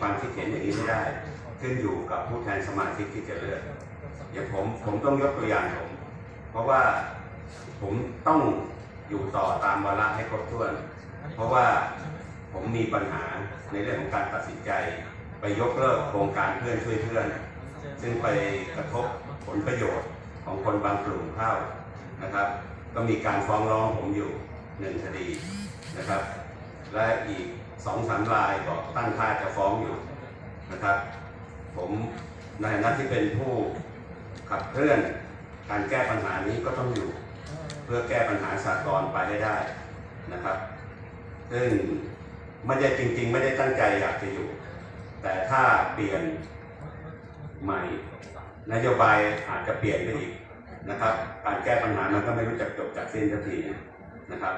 ความคิดเห็นอย่างนี้ไม่ได้ขึ้นอยู่กับผู้แทนสมาชิกที่จะเลือกอย่างผมผมต้องยกตัวอย่างผม เพราะว่าผมต้องอยู่ต่อตามวาระให้ครบถ้วน เพราะว่าผมมีปัญหาในเรื่องของการตัดสินใจ ไปยกเลิกโครงการเพื่อนช่วยเพื่อน ซึ่งไปกระทบผลประโยชน์ของคนบางกลุ่มเข้านะครับ ก็มีการฟ้องร้องผมอยู่หนึ่งคดีนะครับ และอีกสองสามรายก็ตั้งท่าจะฟ้องอยู่นะครับ ผมในฐานะที่เป็นผู้ขับเคลื่อนการแก้ปัญหานี้ก็ต้องอยู่ เพื่อแก้ปัญหาสากลไปได้ได้นะครับซึ่งไม่ได้จริง ๆ ไม่ได้ตั้งใจอยากจะอยู่ แต่ถ้าเปลี่ยนใหม่ นโยบายอาจจะเปลี่ยนไปอีกนะครับ การแก้ปัญหามันก็ไม่รู้จักจบจากสิ้นสักทีนะครับ